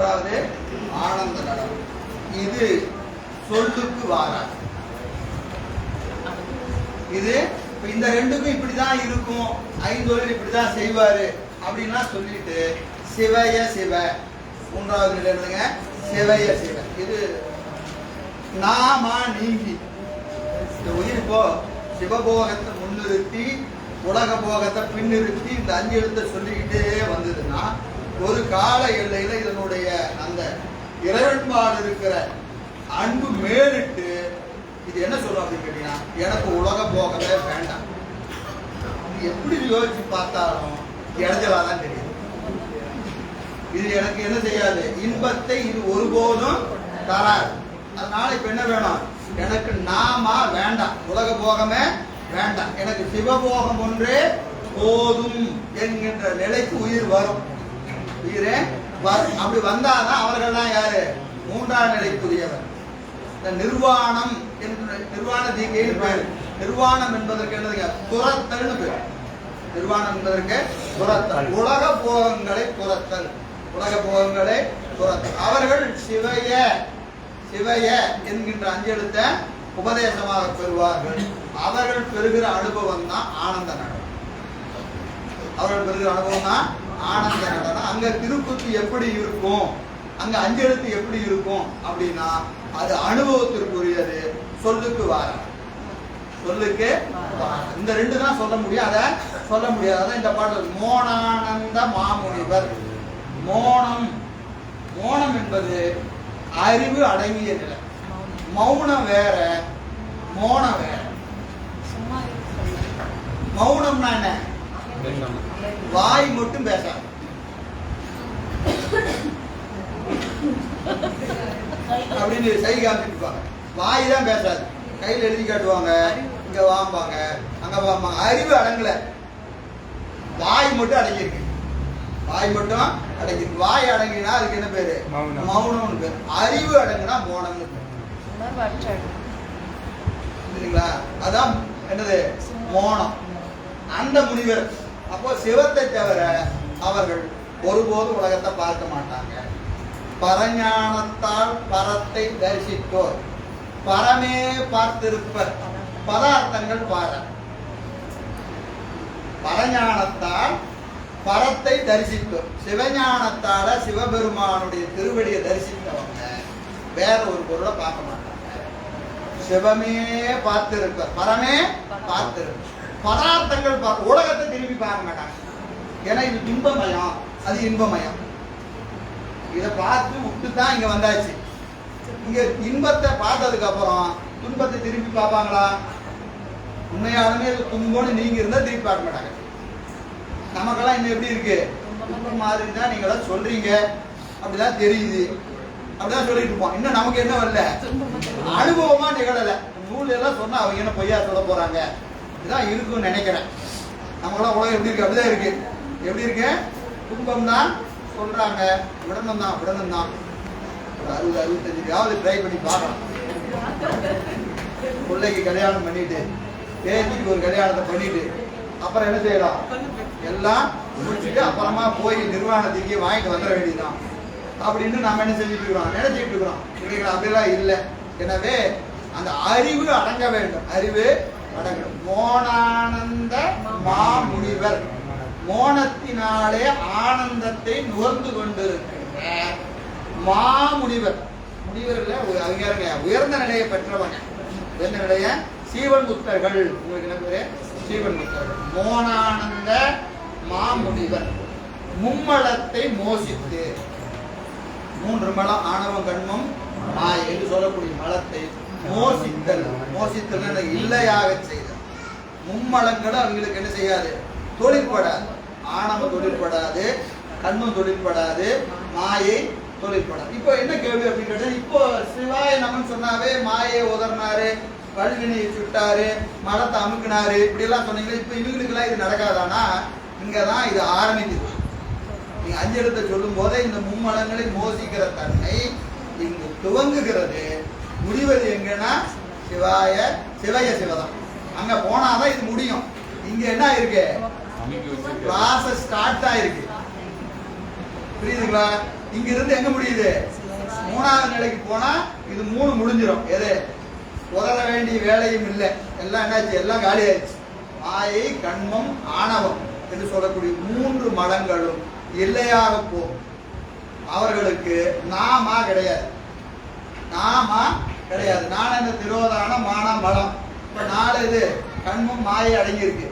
அதாவது ஆனந்த நடம் இது சொல்லுக்கு வாராது. இது இந்த ரெண்டுக்கும் இப்படிதான் இருக்கும். ஐந்தொழில் இப்படிதான் செய்வாரு அப்படின்னா சொல்லிட்டு சிவய சிவ. மூன்றாவது நிலை என்னதுங்க? சிவய சிவ. இது நாமா நீங்கி. இந்த உயிர் இப்போ சிவபோகத்தை முன்னிறுத்தி உலக போகத்தை பின்னிறுத்தி இந்த அஞ்சு எழுத்த சொல்லிக்கிட்டே வந்ததுன்னா ஒரு கால எல்லையில இதனுடைய அந்த இறைவன்பாடு இருக்கிற அன்பு மேலிட்டு இது என்ன சொல்லும் அப்படின்னு கேட்டீங்கன்னா எனக்கு உலக போகவே வேண்டாம். எப்படி யோசிச்சு பார்த்தாலும் இடைஞ்சலா தான் தெரியும். இது எனக்கு என்ன செய்யாது? இன்பத்தை இது ஒருபோதும் தராது. அதனால இப்ப என்ன வேணும்? எனக்கு நாமா வேண்டாம். உலக போகமே வேண்டாம். எனக்கு சிவபோகம் ஒன்றே போதும் என்கின்ற நிலைக்கு உயிர் வரும். இரு அப்படி வந்தாதான் அவர்கள்லாம் யாரு? மூன்றாம் நிலைக்குரியவர். இந்த நிர்வாணம் என்று நிர்வாண தீங்கையில் பேர் நிர்வாணம் என்பதற்கு என்னதுங்க துரத்தல்னு பேர். நிர்வாணம் என்பதற்கு துரத்தல். உலக போகங்களை துரத்தல். உலக போகங்களை துரத்தல். அவர்கள் சிவைய சிவைய என்கின்ற அஞ்செழுத்த உபதேசமாக பெறுவார்கள். அவர்கள் பெறுகிற அனுபவம் தான் ஆனந்த நடம் அவர்கள் பெறுகிற அனுபவம் தான் ஆனந்த நடனம். அங்க திருக்குத்தி எப்படி இருக்கும்? அங்க அஞ்செழுத்து எப்படி இருக்கும்? அப்படின்னா அது அனுபவத்திற்குரியது. சொல்லுக்கு வாரம் சொல்லுக்கு. இந்த ரெண்டு தான் சொல்ல முடியும். அதை சொல்ல முடியாது. அதான் இந்த பாடல். மோனானந்த மாமுனிவர். மோனம். மோனம் என்பது அறிவு அடங்கிய நிலை. மௌனம் வேற மோனம் வேற. மௌனம்னா என்ன? வாய் மட்டும் பேசாது அப்படின்னு சை காமிச்சிருப்பாங்க வாய் தான் பேசாது. கையில் எழுதி காட்டுவாங்க. இங்க வாம்பாங்க. அங்க வாம்பாங்க. அறிவு அடங்கல. வாய் மட்டும் அடங்கியிருக்கு. வாய் மட்டும் அடங்கியிருக்கு. வாய் அடங்கினா அதுக்கு என்ன பேரு? மௌனம். மௌனம்னு பேரு. அறிவு அடங்குனா மௌனம்னு பேரு. சரிங்களா அதான் என்னது? மோனம். அந்த முனிவர். அப்போ சிவத்தை தவிர அவர்கள் ஒருபோதும் உலகத்தை பார்க்க மாட்டாங்க. பரஞானத்தால் பரத்தை தரிசித்தோர் பரமே பார்த்திருப்பர். பதார்த்தங்கள் பார. பரஞானத்தால் பரத்தை தரிசித்தோர் சிவஞானத்தால சிவபெருமானுடைய திருவடியை தரிசித்தவங்க வேற ஒரு பொருளை பார்க்க மாட்டாங்க. சிவமே பார்த்திருப்ப பரமே பார்த்திருப்ப பதார்த்தங்கள் உலகத்தை திரும்பி பார்க்க மாட்டாங்க. ஏன்னா இது இன்பமயம். அது இன்பமயம். இதை பார்த்து விட்டு தான் இங்க வந்தாச்சு. இங்க இன்பத்தை பார்த்ததுக்கு அப்புறம் துன்பத்தை திரும்பி பார்ப்பாங்களா? உண்மையாலுமே துன்பம்னு நீங்க இருந்தா திருப்பி பார்க்க மாட்டாங்க. நமக்கெல்லாம் இன்னும் எப்படி இருக்கு? துன்பம் மாதிரி தான் நீங்களாம் சொல்றீங்க. அப்படிதான் தெரியுது. அப்படிதான் சொல்லிட்டு இருப்போம். இன்னும் நமக்கு என்ன வரல? அனுபவமா நிகழல. நூல் எல்லாம் சொன்னா அவங்க என்ன பொய்யா சொல்ல போறாங்க? இதுதான் இருக்கும்னு நினைக்கிறேன். நம்மளாம் உலகம் எப்படி இருக்கு? அப்படிதான் இருக்கு. எப்படி இருக்கு? துன்பம் தான் சொல்றாங்க. விடணும் தான் விடணும் தான் ஒரு அறுபது அறுபத்தஞ்சுக்காவது ட்ரை பண்ணி பார்க்கலாம். பிள்ளைக்கு கல்யாணம் பண்ணிட்டு பேத்திக்கு ஒரு கல்யாணத்தை பண்ணிட்டு அப்புறம் என்ன செய்யலாம்? எல்லாம் முடிச்சுட்டு அப்புறமா போய் நிர்வாணத்திற்கு வாங்கிட்டு வந்துட வேண்டியதுதான். அப்படின்னு நம்ம என்ன செஞ்சுட்டு இருக்கிறோம்? நினைச்சிட்டு இருக்கிறோம். இல்லைங்களா? அப்படிலாம் இல்லை. எனவே அந்த அறிவு அடங்க வேண்டும். அறிவு அடங்க மோனானந்த மாமுனிவர். மோனத்தினாலே ஆனந்தத்தை நுகர்ந்து கொண்டிருக்கின்ற மாமுனிவர். முனிவர்கள் ஒரு அறிஞருங்க உயர்ந்த நிலையை பெற்றவங்க உயர்ந்த நிலைய சீவன் புத்தர்கள் உங்களுக்கு என்ன பேரு? சீவன் புத்தர்கள் மோனானந்த மாமுனிவர். மும்மலத்தை மோசித்து. மூன்று மலம் ஆணவம் கண்மம் மாயை என்று சொல்லக்கூடிய மலத்தை மோசித்தல் மோசித்தல் இல்லையாக செய்த. மும்மலங்களும் அவங்களுக்கு என்ன செய்யாது? தொழிற்படாது. ஆணவம் தொழிற்படாது கண்ணும் தொழிற்படாது மாயை தொழிற்படாது. இப்போ என்ன கேள்வி அப்படின்னு கேட்டால் இப்போ சிவாய நமன் சொன்னாவே மாயை உதறினாரு வல்வினையை சுட்டாரு மலத்தை அமுக்கினாரு இப்படி எல்லாம் சொன்னீங்களே இப்போ இவங்களுக்குலாம் இது நடக்காதானா? இங்கதான் இது ஆரம்பிக்குது. நீங்க அஞ்சு சொல்லும் போதே இந்த மும்மலங்களை மோசிக்கிற தன்மை இங்கு துவங்குகிறது. முடிவது எங்கன்னா சிவாய சிவய சிவதம் அங்க போனாதான் இது முடியும். இங்க என்ன இருக்கு ப்ராசஸ் ஸ்டார்ட் ஆயிருக்கு. புரியுதுங்களா? இங்க இருந்து எங்க முடியுது? மூணாவது நிலைக்கு போனா இது மூணு முடிஞ்சிடும் எது? உதற வேண்டிய வேலையும் இல்லை. எல்லாம் என்னாச்சு? எல்லாம் காலி ஆயிடுச்சு. மாயை கண்மம் ஆணவம் என்று சொல்லக்கூடிய மூன்று மலங்களும் எல்லையாக போகும். அவர்களுக்கு நாமா கிடையாது. நாமா கிடையாது. நான திரோதான மான மலம் இப்ப நாலு இது கண்மம் மாயை அடங்கியிருக்கு.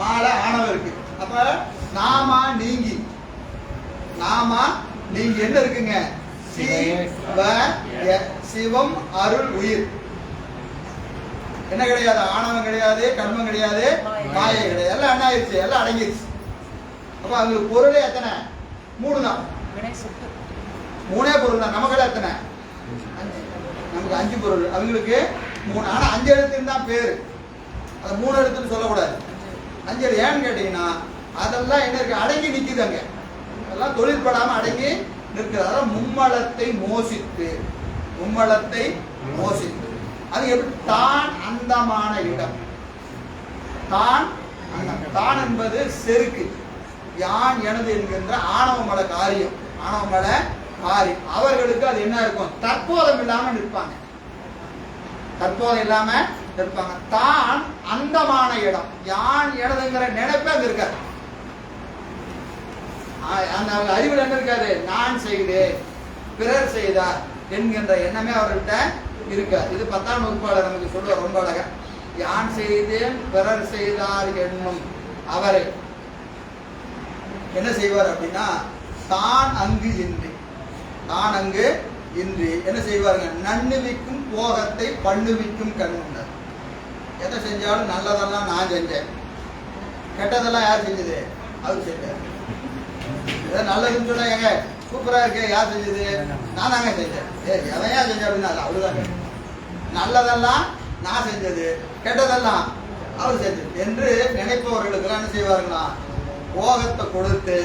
மாலை ஆணவம் இருக்கு. அப்ப நாமா நீங்கி. நாமா நீங்க. என்ன இருக்குங்க? சிவம் அருள் உயிர். என்ன கிடையாது? ஆணவம் கிடையாது கண்மம் கிடையாது மாயை கிடையாது. எல்லாம் என்ன ஆயிடுச்சு? எல்லாம் அடங்கிருச்சு அப்ப அவங்களுக்கு பொருளே எத்தனை? மூணு தான். மூணே பொருள் தான். நமக்கு எத்தனை? அஞ்சு. நமக்கு அஞ்சு பொருள். அவங்களுக்கு மூணு. ஆனால் அஞ்சு எழுத்துன்னு தான் பேர். அது மூணு எழுத்துன்னு சொல்லக்கூடாது. அஞ்சு எழுத்து ஏன்னு கேட்டீங்கன்னா அதெல்லாம் என்ன இருக்கு? அடங்கி நிற்குது அங்கே அதெல்லாம் தொழில்படாமல் அடங்கி நிற்கிறது அதான் மும்மலத்தை மோசித்து மும்மலத்தை மோசித்து. அது எப்படி? தான் அந்தமான இடம். தான் அந்தம். தான் என்பது செருக்கு. யான் எனது என்கின்ற ஆணவமல காரியம். ஆணவமல காரியம் அவர்களுக்கு அது என்ன இருக்கும்? தற்போதம் இல்லாம நிற்பாங்க. தற்போதம் இல்லாம நிற்பாங்க. தான் அந்தமான இடம். யான் எனதுங்கிற நினைப்பே அங்க இருக்காது. அந்த அவங்க அறிவில் என்ன இருக்காது? நான் செய்தேன் பிறர் செய்தார் என்கின்ற எண்ணமே அவர்கிட்ட இருக்காது. இது பத்தாம் வகுப்பாளர் நமக்கு சொல்லுவார் ரொம்ப அழகா. யான் செய்தேன் பிறர் செய்தார் என்னும் அவரை. என்ன செய்வார் அப்படின்னா தான் அங்கு இன்றி. தான் அங்கு இன்றி என்ன செய்வாருங்க? நன்னுவிக்கும் போகத்தை பண்ணுவிக்கும் கண்ணுண்டார். எதை செஞ்சாலும் நல்லதெல்லாம் நான் செஞ்சேன். கெட்டதெல்லாம் யார் செஞ்சது? அவர் செஞ்சார். ஏதோ நல்லதுன்னு சொன்னா ஏங்க சூப்பரா இருக்கே யார் செஞ்சது? நான் தாங்க செஞ்சேன். ஏ எவன் யார் செஞ்சா அப்படின்னா அது அவருதாங்க நல்லதெல்லாம் நான் செஞ்சது கெட்டதெல்லாம் அவர் செஞ்சது என்று நினைப்பவர்களுக்கெல்லாம் என்ன செய்வாருங்களா போகத்தை கொடுத்து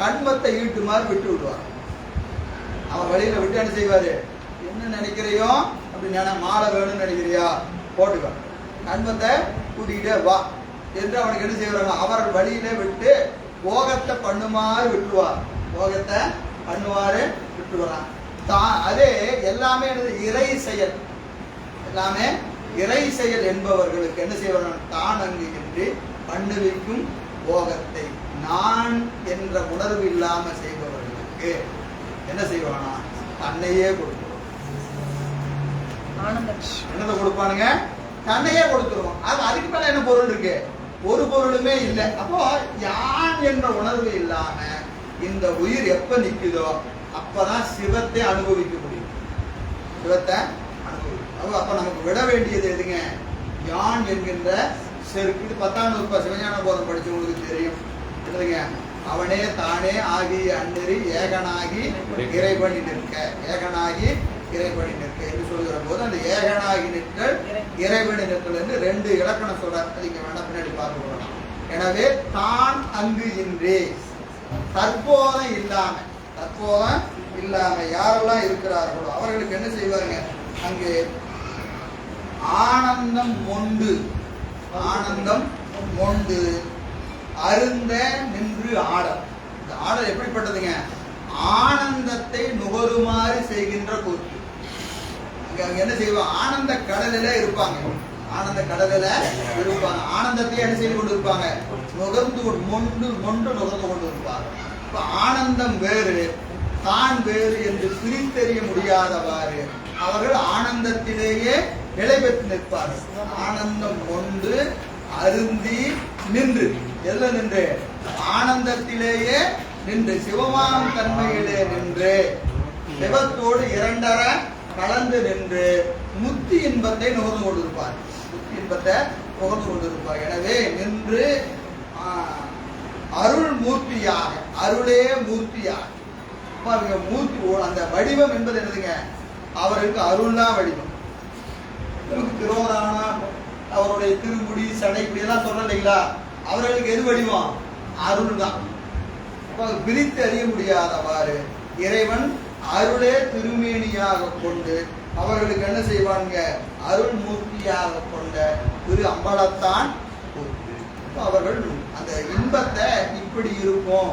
கண்மத்தை ஈட்டுமாறு விட்டு விடுவார் அவன் வழியில விட்டு என்ன செய்வாரு. என்ன நினைக்கிறையோ? அப்படி நினை மாலை வேணும்னு நினைக்கிறியா? போட்டுக்கோ. நண்பத்தை கூட்டிக்கிட்டே வா. என்று அவனுக்கு என்ன செய்வாங்க அவர் வழியில விட்டு போகத்தை பண்ணுமாறு விட்டுருவார். போகத்தை பண்ணுவாரு விட்டுருவான் தான் அதே எல்லாமே என்னது? இறை செயல். எல்லாமே இறை செயல் என்பவர்களுக்கு என்ன செய்வார்கள் தான் அங்கு என்று பண்ணுவிக்கும் போகத்தை. நான் என்ற உணர்வு இல்லாமல் செய்பவர்களுக்கு என்ன செய்வானா? தன்னையே கொடுத்துருவான் ஆனந்த என்னதை கொடுப்பானுங்க? தன்னையே கொடுத்துருவோம் அது அதுக்கு மேல என்ன பொருள் இருக்கு? ஒரு பொருளுமே இல்லை. அப்போ யான் என்ற உணர்வு இல்லாம இந்த உயிர் எப்ப நிக்குதோ அப்பதான் சிவத்தை அனுபவிக்க முடியும். சிவத்தை அனுபவிக்கும் அப்ப அப்ப நமக்கு விட வேண்டியது எதுங்க? யான் என்கின்ற செருக்கு. இது பத்தாம் வகுப்பு சிவஞான போதம் படிச்சவங்களுக்கு தெரியும். எழுதுங்க அவனே தானே ஆகி அன்னறி ஏகனாகி இறைவனி நிற்க. ஏகனாகி இறைவனி நிற்க என்று சொல்கிற போது அந்த ஏகனாகி நிற்றல் இறைவனி நிற்றல் என்று ரெண்டு இலக்கணம் சொல்றார் இங்க வேணா பின்னாடி பார்க்க போகலாம். எனவே தான் அங்கு இன்றே. தற்போதம் இல்லாம தற்போதம் இல்லாம யாரெல்லாம் இருக்கிறார்களோ அவர்களுக்கு என்ன செய்வாருங்க? அங்கு ஆனந்தம் மொண்டு ஆனந்தம் மொண்டு அருந்த நின்று ஆடல். இந்த ஆடல் எப்படிப்பட்டதுங்க? ஆனந்தத்தை நுகருமாறு செய்கின்ற கூத்து அங்க அங்க என்ன செய்வாங்க ஆனந்த கடலில இருப்பாங்க. ஆனந்த கடலில இருப்பாங்க. ஆனந்தத்தை என்ன செய்து கொண்டு இருப்பாங்க நுகர்ந்து மொண்டு மொண்டு நுகர்ந்து கொண்டு இருப்பாங்க இப்ப ஆனந்தம் வேறு தான் வேறு என்று பிரித்தெறிய முடியாதவாறு அவர்கள் ஆனந்தத்திலேயே நிலை பெற்று நிற்பார்கள். ஆனந்தம் கொண்டு அருந்தி நின்று. எதுல நின்று? ஆனந்தத்திலேயே நின்று சிவமாம் தன்மையிலே நின்று. சிவத்தோடு இரண்டர கலந்து நின்று முத்தி இன்பத்தை நுகர்ந்து கொண்டிருப்பார் முத்தி இன்பத்தை நுகர்ந்து கொண்டிருப்பார் எனவே நின்று அருள் மூர்த்தியாக அருளே மூர்த்தியாக. பாருங்க அவங்க மூர்த்தி ஓ- அந்த வடிவம் என்பது என்னதுங்க? அவருக்கு அருள்னா வடிவம். நமக்கு திரோதானா அவருடைய திருமுடி சடைக்குடி எல்லாம் சொல்றோம் இல்லைங்களா? அவர்களுக்கு எது வடிவம்? அருள் தான் பிரித்து அறிய முடியாதவாறு இறைவன் அருளே திருமேனியாக கொண்டு அவர்களுக்கு என்ன செய்வாங்க அருள் மூர்த்தியாக கொண்ட திரு அம்பலத்தான் அவர்கள் அந்த இன்பத்தை இப்படி இருக்கும்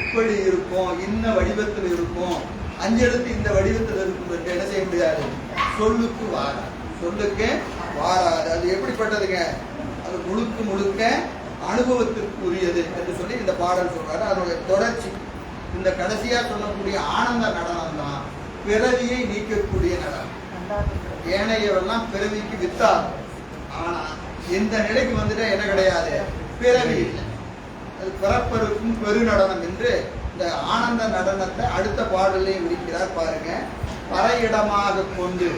இப்படி இருக்கும் இன்ன வடிவத்தில் இருக்கும் அஞ்செழுத்து இந்த வடிவத்தில் இருக்கும் என்று என்ன செய்ய முடியாது? சொல்லுக்கு வாராது. சொல்லுக்கு வாராது. அது எப்படிப்பட்டதுங்க? அது முழுக்க முழுக்க அனுபவத்திற்கு உரியது என்று சொல்லி இந்த பாடல் சொல்றாரு. அதனுடைய தொடர்ச்சி. இந்த கடைசியா சொல்லக்கூடிய ஆனந்த நடனம் தான் பிறவியை நீக்கக்கூடிய நடனம். ஏனையவெல்லாம் பிறவிக்கு வித்தாகும் ஆனா இந்த நிலைக்கு வந்துட்டா என்ன கிடையாது? பிறவி இல்லை. அது பிறப்பருக்கும் பெருநடனம் என்று இந்த ஆனந்த நடனத்தை அடுத்த பாடலையும் விடுக்கிறார் பாருங்க. பறையிடமாக கொண்டு